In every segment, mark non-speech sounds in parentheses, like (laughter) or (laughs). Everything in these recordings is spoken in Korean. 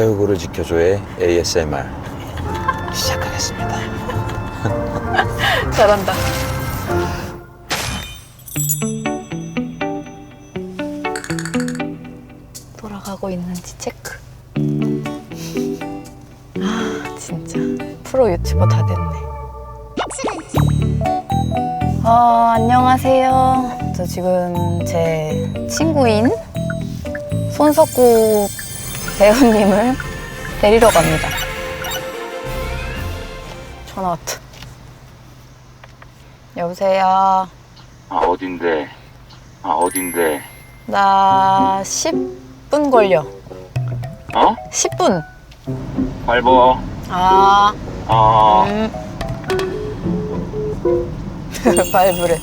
제 얼굴을 지켜줘의 ASMR 시작하겠습니다. (laughs) 잘한다. 돌아가고 있는지 체크. 아, 진짜. 프로 유튜버 다 됐네. 아, 안녕하세요. 저 지금 제 친구인 손석구 배우님을 데리러 갑니다. 전화 왔다. 여보세요. 아 어딘데? 아 어딘데? 나 10분 걸려. 어? 10분. 밟어. 아, 어. 음. (laughs) 발부래.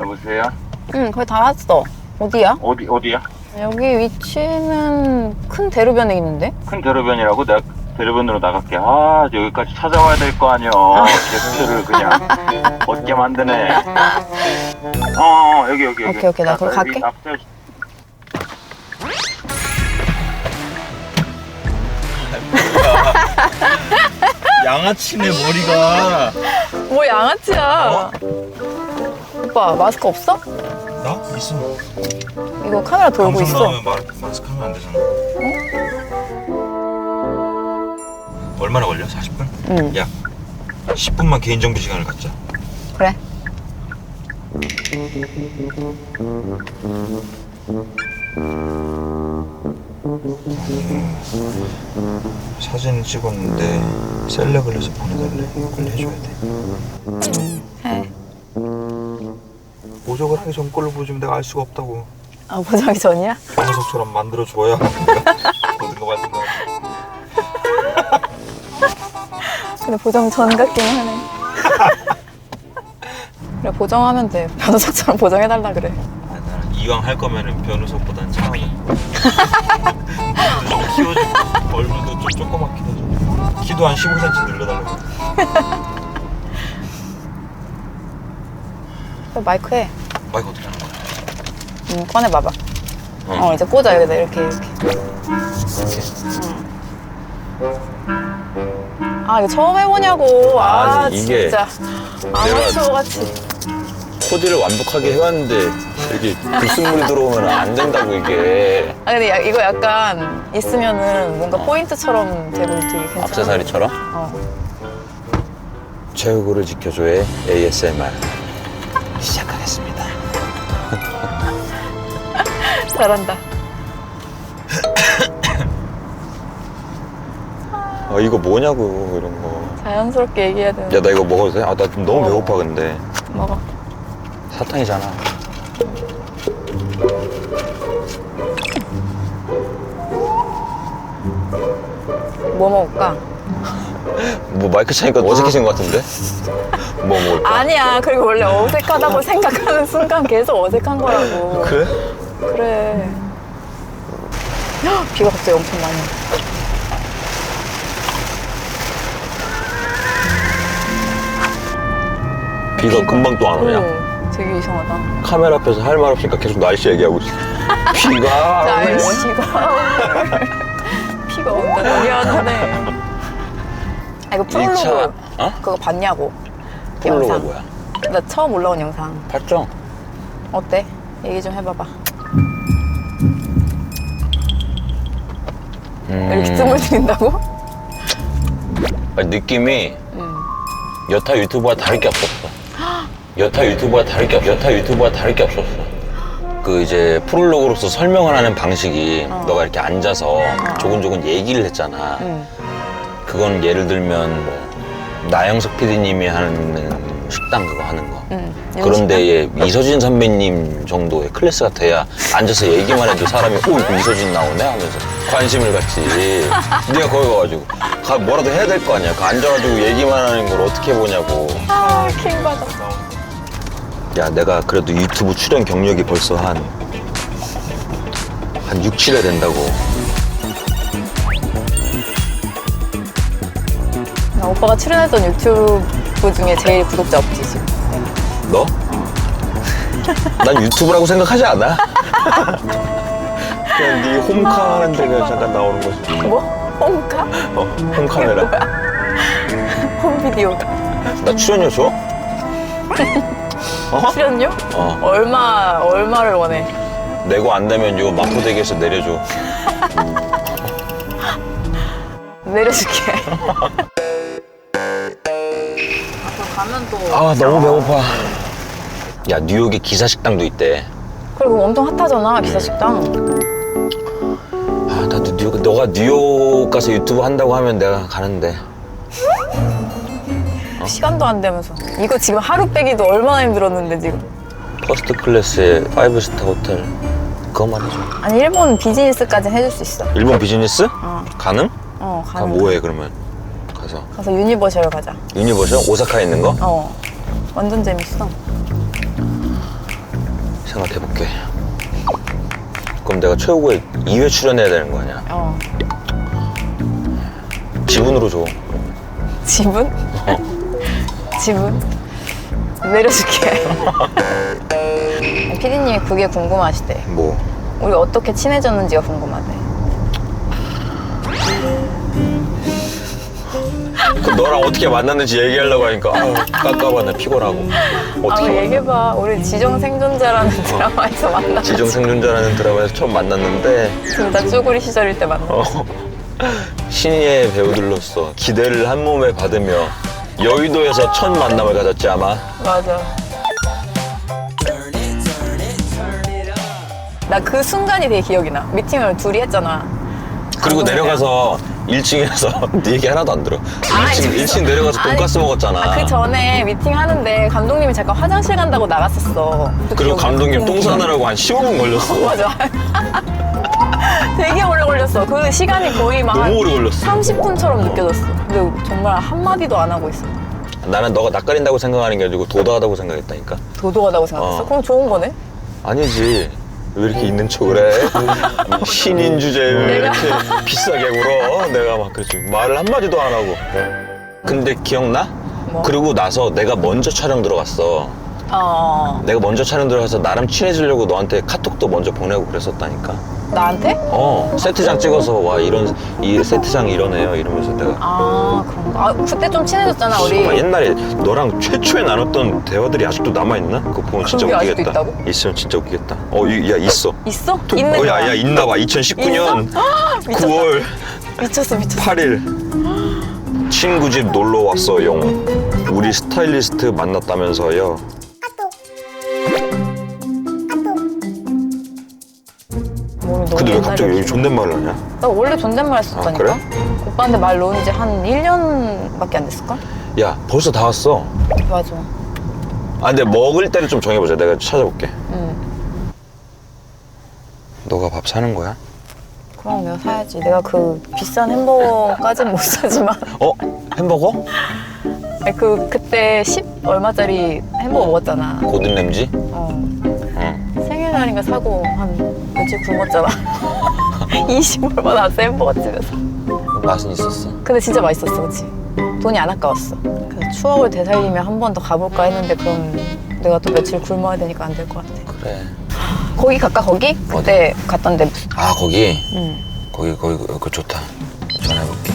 여보세요? 응, 거의 다 왔어. 어디야? 어디 어디야? 여기 위치는 큰 대로변에 있는데? 큰 대로변이라고 내가 대로변으로 나갈게. 아 여기까지 찾아와야 될 거 아니여. 게스트를 그냥 얻게 만드네. 어, 어 여기 여기 여기. 오케이, 오케이. 나 여기 갈게. 앞에 (laughs) 양아치네 머리가 뭐 양아치야. 오빠, 마스크 없어? 나? 있어 이거 카메라 돌고 방송 있어. 나오면 마, 마스크 하면 안 되잖아 얼마나 걸려? 40분? 응, 야 10분만 개인정보 시간을 갖자 그래. 사진 찍었는데 셀렉을 해서 보내달래 빨리 해줘야 돼 해. 보정을 하기 전 걸로 보여주면 내가 알 수가 없다고 아, 보정이 전이야? 변호석처럼 만들어줘야 내가 어딘가 말든가 근데 보정 전 같긴 하네. 그래, 보정하면 돼. 변호사처럼 보정해달라 그래. 아, 나는 이왕 할 거면은 변호석보단 차원이 좀 키워주고 얼굴도 좀 조그맣게 해줘 키도 한 15cm 늘려달라고 그래, 마이크 해. 마이크 어떻게 하는 거야? 음, 꺼내봐봐. 어, 이제 꽂아, 여기다, 이렇게, 이렇게. 아, 이거 처음 해보냐고. 아, 아니, 이게 진짜. 아마추어 같이. 코디를 완벽하게 해왔는데 이렇게 불순물이 들어오면 안 된다고 이게 아, 근데 야, 이거 약간 있으면은 뭔가 포인트처럼 되고 되게 괜찮아. 앞세사리처럼 어. 제 얼굴을 지켜줘의 ASMR 시작하겠습니다. 잘한다. 아 이거 뭐냐고 이런 거. 자연스럽게 얘기해야 되는. 야 나 이거 먹어도 돼? 아나 너무 배고파 근데 먹어. 사탕이잖아. 뭐 먹을까? 뭐 마이크 차니까 어색해진 것 같은데? 뭐 먹을까? 아니야. 그리고 원래 어색하다고 생각하는 순간 계속 어색한 거라고. 그래? 그래. 헉, 비가 갑자기 엄청 많이. 와. 비가 금방 또 안 오냐? 오, 되게 이상하다. 카메라 앞에서 할 말 없으니까 계속 날씨 얘기하고 있어. (laughs) 비가 오네. 날씨가 비가 온다 미안하네. 아 이거 프롤로그 차, 어? 그거 봤냐고? 프롤로그가 영상. 뭐야? 나 처음 올라온 영상 봤죠? 어때? 얘기 좀 해봐봐. 음, 이렇게 뜸을 들인다고? 아니, 느낌이 응. 여타 유튜버와 다를 게 없었어. 여타 유튜버와 다를 게 없, 여타 유튜버와 다를 게 없었어. 그 이제 프롤로그로서 설명을 하는 방식이 어. 너가 이렇게 앉아서 조근조근 얘기를 했잖아. 응. 그건 예를 들면 뭐 나영석 PD님이 하는 식당 그거 하는 거. 응. 그런데 얘 이서진 선배님 정도의 클래스가 돼야 앉아서 얘기만 해도 사람이 오 이거 이서진 나오네 하면서 관심을 갖지. 네가 거기 가가지고 가 뭐라도 해야 될 거 아니야. 그 앉아가지고 얘기만 하는 걸 어떻게 보냐고. 아, 킹 받아. 야 내가 그래도 유튜브 출연 경력이 벌써 한 한 6, 7회 된다고. 나 오빠가 출연했던 유튜브 중에 제일 구독자 없지 지금. 너? 난 유튜브라고 생각하지 않아. (laughs) 그냥 네 홈카 하는 데가 잠깐 나오는 거지. 뭐? 홈카? 어, 홈카메라. 홈비디오. 나 출연료 줘? (laughs) 어? 출연료? 어. 얼마, 얼마를 원해? 내고 안 되면 요 마포대교에서 내려줘. 내려줄게. (laughs) 가면 또. 아 너무 배고파. 야 뉴욕에 기사 식당도 있대. 그리고 엄청 핫하잖아, 기사식당. 아 나도 뉴욕 너가 뉴욕 가서 유튜브 한다고 하면 내가 가는데. 시간도 안 되면서. 이거 지금 하루 빼기도 얼마나 힘들었는데, 지금. 퍼스트 클래스의 파이브 스타 호텔. 그것만 해줘. 아니, 일본 비즈니스까지 해줄 수 있어. 일본 비즈니스? 어. 가능? 어, 가 가는 뭐해 그러면? 가서 가서 유니버셜 가자. 유니버셜 오사카에 있는 거 어. 완전 재밌어. 생각해볼게. 그럼 내가 최고에 2회 출연해야 되는 거 아니야? 어. 지분으로 줘. 지분? (laughs) 지분? 내려줄게. (laughs) 피디님이 그게 궁금하시대. 뭐? 우리 어떻게 친해졌는지가 궁금하대. 그 너랑 어떻게 만났는지 얘기하려고 하니까 아유, 깝깝하네 피곤하고 아, 어떻게 만나? 얘기해봐. 우리 지정생존자라는 드라마에서 만났어. 지정 생존자라는 드라마에서 처음 만났는데 진짜 쭈구리 시절일 때 만났어. 어, 신예의 배우들로서 기대를 한 몸에 받으며 여의도에서 첫 만남을 가졌지 아마 맞아. 나 그 순간이 되게 기억이 나. 미팅을 둘이 했잖아. 그리고 아, 내려가서 1층에서 (laughs) 네 얘기 하나도 안 들어 1층, 아니, 1층 내려가서 아니, 돈가스 먹었잖아 아, 그 전에 미팅 하는데 감독님이 잠깐 화장실 간다고 나갔었어. 그 그리고? 감독님 똥 응. 싸느라고 한 15분 걸렸어 (laughs) 맞아. (laughs) 되게 오래 걸렸어. 그 시간이 거의 막 너무 오래 걸렸어 30분처럼 느껴졌어. 근데 정말 한마디도 안 하고 있어. 나는 너가 낯가린다고 생각하는 게 아니고 도도하다고 생각했다니까 도도하다고 생각했어? 어. 그럼 좋은 거네? 아니지 왜 이렇게 있는 척을 해? (laughs) 신인 주제에 왜 이렇게 비싸게 굴어? 내가 막 그러지 말을 한마디도 안 하고 근데 기억나? 뭐? 그러고 나서 내가 먼저 촬영 들어갔어 어. 내가 먼저 촬영 들어가서 나름 친해지려고 너한테 카톡도 먼저 보내고 그랬었다니까 나한테? 어 세트장 찍어서 와 이런 이 세트장 이러네요 이러면서 내가 아, 그런가. 아, 그때 좀 친해졌잖아, 우리. 정말 옛날에 너랑 최초에 나눴던 대화들이 아직도 남아있나? 그거 보면 진짜 그게 아직도 웃기겠다 있다고? 있으면 진짜 웃기겠다 어, 이- 야 있어 있어? 또- 있는 어, 거야. 야, 야, 있나 봐. 2019년 미쳤다. 9월 미쳤어, 미쳤어. 8일. 친구 집 놀러 왔어요. 우리 스타일리스트 만났다면서요. 근데 왜 갑자기 여기 존댓말을 하냐? 나 원래 존댓말 했었다니까? 아, 그래? 오빠한테 말 놓은 지 한 1년밖에 안 됐을걸? 야, 벌써 다 왔어. 맞아. 아, 근데 먹을 때를 좀 정해보자. 내가 찾아볼게. 응. 너가 밥 사는 거야? 그럼 내가 사야지. 내가 그 비싼 햄버거까지는 못 사지만. 어? 햄버거? 아니, 그, 그때 10 얼마짜리 햄버거 먹었잖아. 고든 램지? 어. 응. 생일날인가 사고 한 며칠 굶었잖아. 20 얼마 나왔어, 햄버거집에서. 맛은 있었어. 근데 진짜 맛있었어, 그치? 돈이 안 아까웠어. 그래서 추억을 되살리며 한 번 더 가볼까 했는데 그럼 내가 또 며칠 굶어야 되니까 안 될 것 같아. 그래. 거기 갈까, 거기? 그때 갔던 데 무슨. 아, 거기? 응. 거기, 거기, 그거 좋다. 전화해볼게.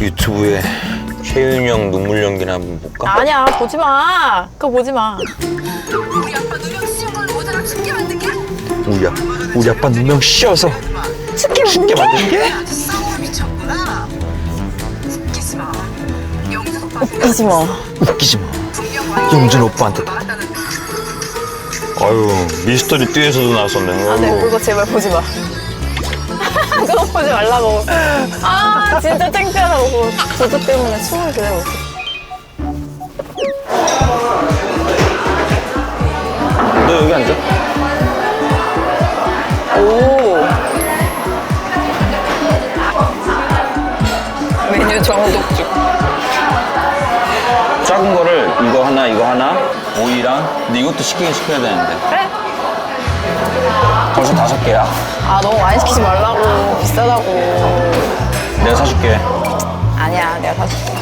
유튜브에 최윤영 눈물 연기나 한번 볼까? 아니야, 보지 마. 그거 보지 마. 우리, 아, 우리 아빠 누명 씌어서 치킨 쉽게 만들게? 웃기지 마. 웃기지 마. 용준 오빠한테. 아유, 미스터리 띠에서도 나왔었네. 아, 네. 그거 제발 보지 마. (laughs) 그거 보지 말라고. 아, 진짜 창피하다고. 저도 때문에 춤을 그대로 못 춰. 너 오이랑. 근데 이것도 시키긴 시켜야 되는데. 그래? 벌써 다섯 개야. 아, 너무 많이 시키지 말라고. 비싸다고. 내가 사줄게. 아니야, 내가 사줄게.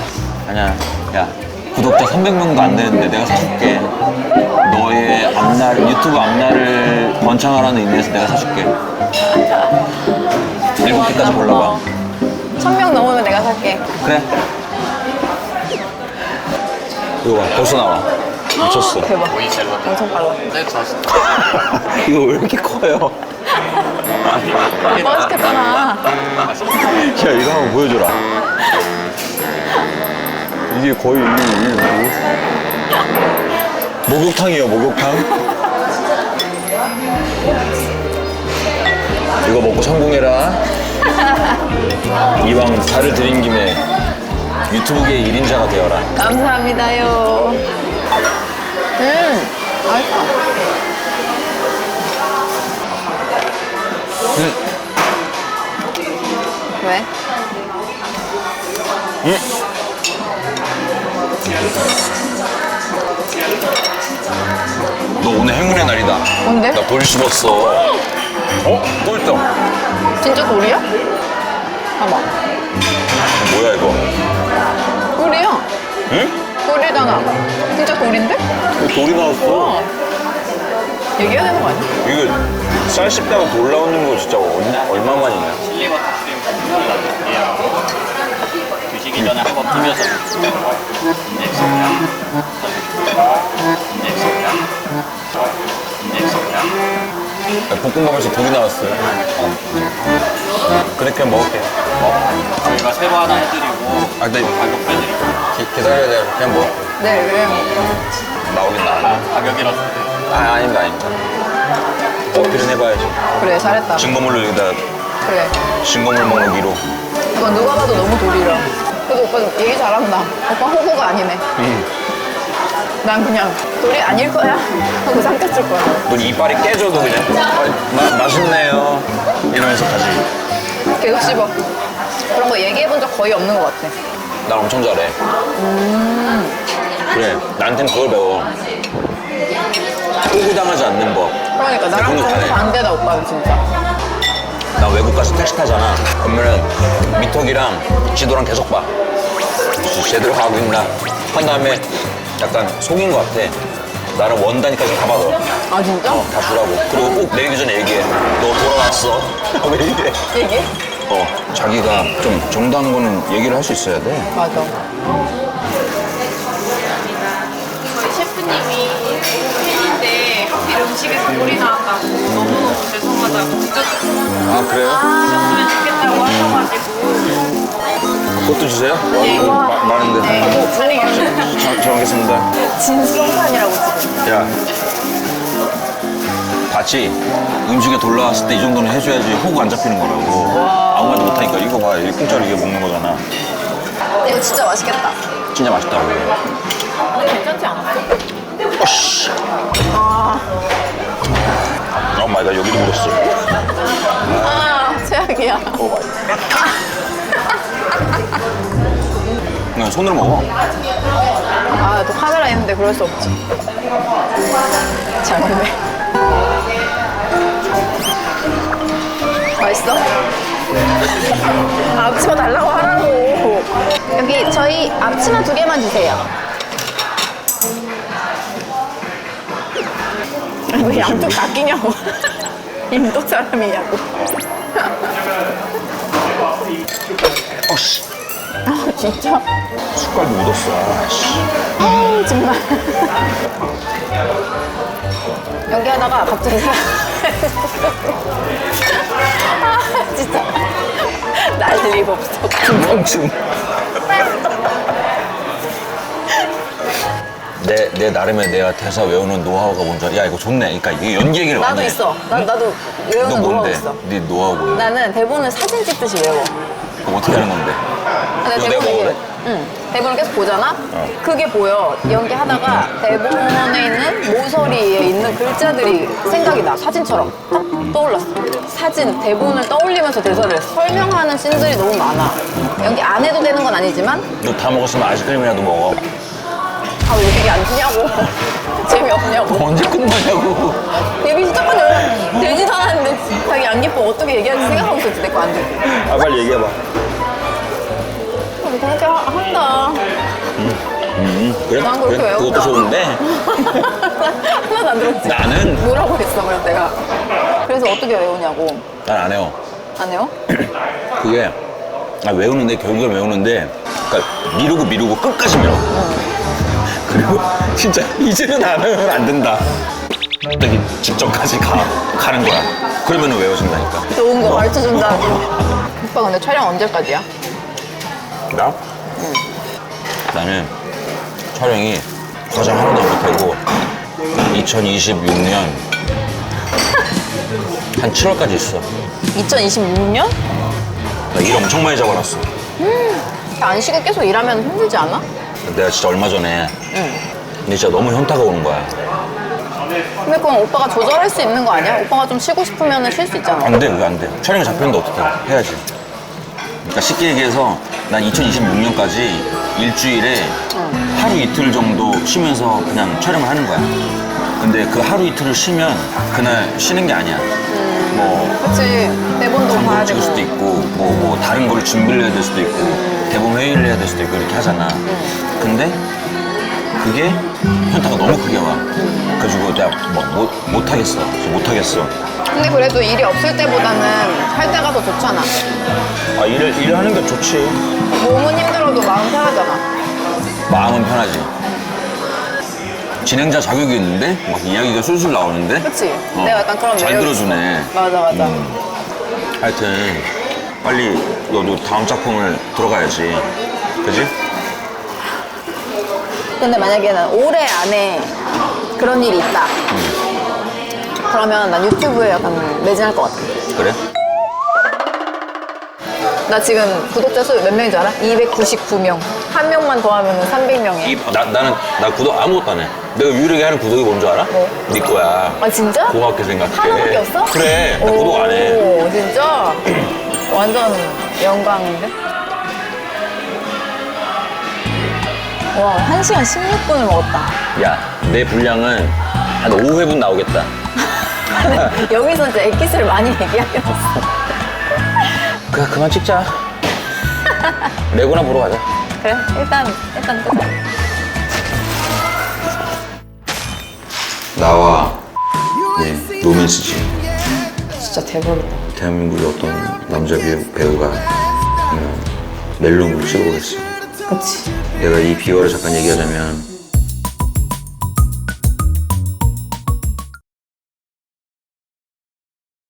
아니야. 야, 구독자 300명도 안 되는데 내가 사줄게. 너의 앞날 유튜브 앞날을 번창하라는 의미에서 내가 사줄게. 일곱 개까지 골라봐. 천명 넘으면 내가 살게. 그래. 이거 봐, 벌써 나와. 미쳤어. 대박. 엄청 빨라. 이거 왜 이렇게 커요? 맛있겠잖아. 야, 이거 한번 보여줘라. 이게 거의 이게, 이게 뭐? 목욕탕이에요, 목욕탕. 이거 먹고 성공해라. 이왕 달을 들인 김에 유튜브계의 1인자가 되어라. 감사합니다요. 음, 맛있다. 음. 왜? 너 오늘 행운의 날이다. 뭔데? 나 돌 씹었어. 어? 꼴등. 진짜 돌이야? 봐봐. 뭐야, 이거? 돌이야. 응? 돌이잖아. 진짜 돌인데? 돌이 나왔어. 얘기해야 되는 거 아니야? 이거 쌀 씹다가 돌 나오는 거 진짜 얼- 얼마만이냐? 칠리버터 크림 넣어드릴게요. 드시기 전에 한번 비벼서 드세요. 네, 습니다. 네, 습니다. 네, 습니다. 볶음밥에서 돌이 나왔어요. 그래, 그냥 먹을게. 저희가 새로 하나 해드리고 아, 근데 가격 빼드릴게요. 기, 기다려야 돼. 그냥 먹어. 네, 그래요. 나오긴 나와. 가격이라도 드려요. 아, 아닙니다, 아닙니다. 어필은 해봐야지. 그래, 잘했다. 증거물로 여기다 그래. 증거물 먹기로. 오빠 누가 봐도 너무 돌이라. 그래도 오빠 얘기 잘한다. 오빠 호구가 아니네. 난 그냥 돌이 아닐 거야 하고 삼켰을 거야. 넌 이빨이 깨져도 그냥 아, 마, 맛있네요. 이러면서 가지. 계속 씹어. 그런 거 얘기해 본 적 거의 없는 것 같아. 난 엄청 잘해. 그래, 나한텐 그걸 배워. 호구당하지 않는 법. 그러니까 나랑 그건 잘해. 정반대다 오빠는 진짜. 나 외국 가서 택시 타잖아. 그러면은 미터기랑 지도랑 계속 봐. 제대로 가고 있나? 한 다음에 약간 속인 것 같아. 나는 원 단위까지 다 받아. 아 진짜? 어, 다 주라고. 그리고 꼭 내리기 전에 얘기해. 너 돌아왔어. (laughs) 왜 이래? 얘기해? 어, 자기가 좀 정당한 거는 얘기를 할 수 있어야 돼. 맞아. 저희 셰프님이 팬인데 하필 음식에서 돌이 나왔다고 너무너무 죄송하다고 진짜 아, 그래요? 드셨으면 좋겠다고 하셔가지고 그것도 주세요? 마, 많은데. 잘, 잘 먹겠습니다. 진수성찬이라고 지금. 야. 봤지? 음식에 돌 나왔을 때 이 정도는 해줘야지 호구 안 잡히는 거라고. 아무 말도 못하니까 이거 봐. 이 공짜로 이게 먹는 거잖아. 이거 진짜 맛있겠다. 진짜 맛있다고. 괜찮지 않았어? 어씨. 오 마이 갓, 여기도 묻었어. 아 최악이야. 오 마이 그냥 손으로 먹어. 아 또 카메라 있는데 그럴 수 없지. 잘했네. 맛있어? 아, 앞치마 달라고 하라고. 여기 저희 앞치마 두 개만 주세요. 왜 양쪽 다 끼냐고. (laughs) 인도 사람이냐고. 어씨. 아 진짜? 숟갈도 묻었어. 아씨. 아우 정말 여기 하다가 갑자기 생각 (laughs) 아 진짜 난리 없어 멍충. 내, 내 나름의 내가 대사 외우는 노하우가 뭔지 알아? 야 이거 좋네 그러니까 이게 연기 얘기를 나도 많이 해. 있어 나, 나도 너 외우는 노하우 뭔데? 있어 네 노하우 뭔데? 나는 대본을 사진 찍듯이 외워 어떻게 하는 건데? 내가 이거 내가 대본 먹어도 이게 응. 대본을 계속 보잖아? 그게 보여. 연기하다가 대본에 있는 모서리에 있는 글자들이 생각이 나. 사진처럼. 딱 떠올랐어. 사진 대본을 떠올리면서 대사를 해. 설명하는 씬들이 너무 많아. 연기 안 해도 되는 건 아니지만 너 다 먹었으면 아이스크림이라도 먹어. 아 왜 얘기 안 주냐고. (laughs) 재미없냐고. 언제 끝나냐고. 얘기 시작한 지 되지도 않았는데 자기 안 예뻐. 어떻게 얘기하는지 생각하고 있었지 내 거안 듣고 아 빨리 얘기해봐 그렇게 하- 한다 음. 그래? 난 그렇게 그래? 외운다. 그것도 좋은데 (laughs) 하나도 안 들었지? 나는 뭐라고 했어, 그래서 내가. 그래서 어떻게 외우냐고. 난 안 해요. 안 해요? (clears throat) 그게 아, 외우는데 결국에 외우는데 그러니까 미루고 미루고 끝까지 미뤄. 그리고 (laughs) 진짜 이제는 안 하면 안 된다. 여기 직전까지 가 가는 거야. 그러면 외워진다니까. 좋은 거 가르쳐 준다. 오빠 근데 촬영 언제까지야? 나? 나는 촬영이 과장 하나도 못하고 2026년 (laughs) 한 7월까지 있어. 2026년? 나 일 엄청 많이 잡아놨어. 안 쉬고 계속 일하면 힘들지 않아? 내가 진짜 얼마 전에 근데 진짜 너무 현타가 오는 거야. 근데 그건 오빠가 조절할 수 있는 거 아니야? 오빠가 좀 쉬고 싶으면 쉴 수 있잖아. 안 돼, 그게 안 돼. 촬영이 잡혔는데 어떻게 해? 해야지. 그러니까 쉽게 얘기해서 난 2026년까지 일주일에 하루 이틀 정도 쉬면서 그냥 촬영을 하는 거야. 근데 그 하루 이틀을 쉬면 그날 쉬는 게 아니야. 뭐 그치. 대본도 봐야 광고를 찍을 되고. 수도 있고 뭐, 뭐 다른 거를 준비를 해야 될 수도 있고 대본 회의를 해야 될 수도 있고 이렇게 하잖아. 근데 그게 현타가 너무 크게 와. 그래가지고 내가 뭐, 못, 못 하겠어. 못 하겠어. 근데 그래도 일이 없을 때보다는 할 때가 더 좋잖아. 아, 일을, 일을 하는 게 좋지. 몸은 힘들어도 마음 편하잖아. 마음은 편하지. 진행자 자격이 있는데 막 이야기가 술술 나오는데 그치? 어, 내가 약간 그런 잘 매력이 들어주네. 음. 있어. 맞아, 맞아. 하여튼 빨리 너도 다음 작품을 들어가야지. 그지? 근데 만약에는 올해 안에 그런 일이 있다. 그러면 난 유튜브에 약간 매진할 것 같아. 그래? 나 지금 구독자 수 몇 명인 줄 알아? 299명. 한 명만 더 하면 300명이야. 이, 나, 나는 나 구독 아무것도 안 해. 내가 유일하게 하는 구독이 뭔 줄 알아? 뭐? 네 거야. 아 진짜? 고맙게 생각해. 하나밖에 없어? 그래. 나 구독 안 해. 오 진짜? (clears throat) 완전 영광인데? 와, 1시간 16분을 먹었다. 야, 내 분량은 한 5회분 나오겠다. (laughs) 여기서 이제 엑기스를 많이 얘기하겠었어. 그래, 그만 찍자. 레고나 보러 가자. 그래? 일단, 일단 끄자. 나와 네, 로맨스지. 진짜 대박이다. 대한민국의 어떤 남자 배우, 배우가 음, 멜론으로 찍어보겠어. 그치. 내가 이 비화를 잠깐 얘기하자면